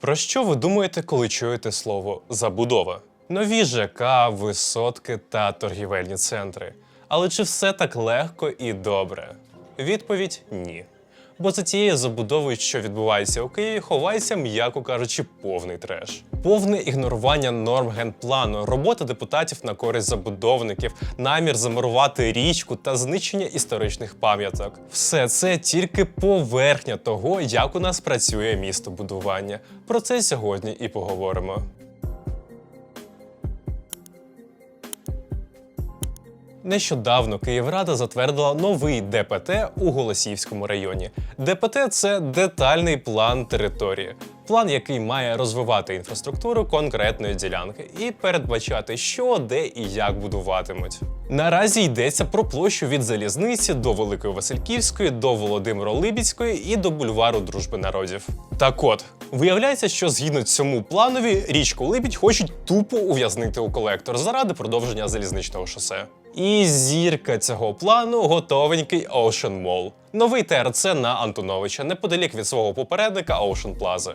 Про що ви думаєте, коли чуєте слово забудова? Нові ЖК, висотки та торгівельні центри. Але чи все так легко і добре? Відповідь ні. Бо за тією забудовою, що відбувається у Києві, ховається, м'яко кажучи, повний треш. Повне ігнорування норм генплану, робота депутатів на користь забудовників, намір замурувати річку та знищення історичних пам'яток. Все це тільки поверхня того, як у нас працює містобудування. Про це сьогодні і поговоримо. Нещодавно Київрада затвердила новий ДПТ у Голосіївському районі. ДПТ це детальний план території, план, який має розвивати інфраструктуру конкретної ділянки і передбачати, що, де і як будуватимуть. Наразі йдеться про площу від залізниці до Великої Васильківської, до Володимиро Либідської і до бульвару Дружби народів. Так от, виявляється, що згідно цьому планові річку Либідь хочуть тупо ув'язнити у колектор заради продовження залізничного шосе. І зірка цього плану готовенький Ocean Mall. Новий ТРЦ на Антоновича неподалік від свого попередника Ocean Plaza.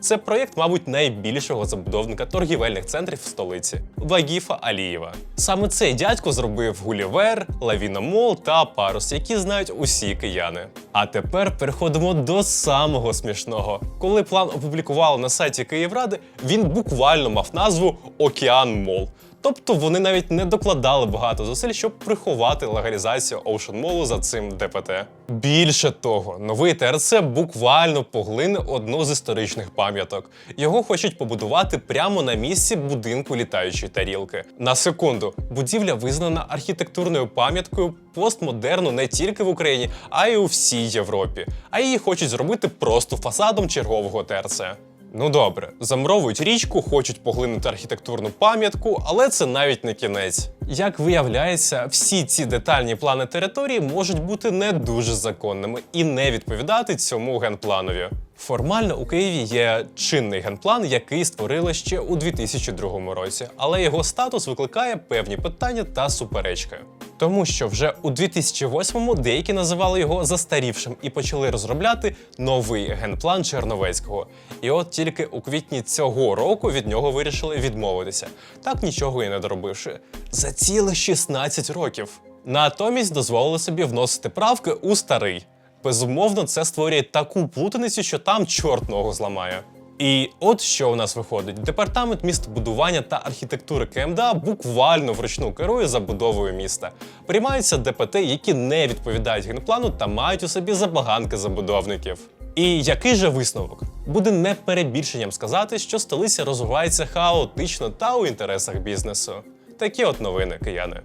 Це проєкт, мабуть, найбільшого забудовника торгівельних центрів в столиці Вагіфа Алієва. Саме цей дядько зробив Гулівер, Лавіна Мол та Парус, які знають усі кияни. А тепер переходимо до самого смішного. Коли план опублікували на сайті Київради, він буквально мав назву Океан Мол. Тобто вони навіть не докладали багато зусиль, щоб приховати легалізацію Ocean Mall за цим ДПТ. Більше того, новий ТРЦ буквально поглине одну з історичних пам'яток. Його хочуть побудувати прямо на місці будинку літаючої тарілки. На секунду, будівля визнана архітектурною пам'яткою постмодерну не тільки в Україні, а й у всій Європі. А її хочуть зробити просто фасадом чергового ТРЦ. Ну добре, замровують річку, хочуть поглинути архітектурну пам'ятку, але це навіть не кінець. Як виявляється, всі ці детальні плани території можуть бути не дуже законними і не відповідати цьому генпланові. Формально у Києві є чинний генплан, який створили ще у 2002 році, але його статус викликає певні питання та суперечки. Тому що вже у 2008-му деякі називали його застарівшим і почали розробляти новий генплан Черновецького. І от тільки у квітні цього року від нього вирішили відмовитися, так нічого і не доробивши. За цілих 16 років. Натомість дозволили собі вносити правки у старий. Безумовно, це створює таку плутаницю, що там чорт ногу зламає. І от що у нас виходить: департамент містобудування та архітектури КМДА буквально вручну керує забудовою міста. Приймаються ДПТ, які не відповідають генплану та мають у собі забаганки забудовників. І який же висновок? Буде не перебільшенням сказати, що столиця розвивається хаотично та у інтересах бізнесу. Такі от новини, кияни.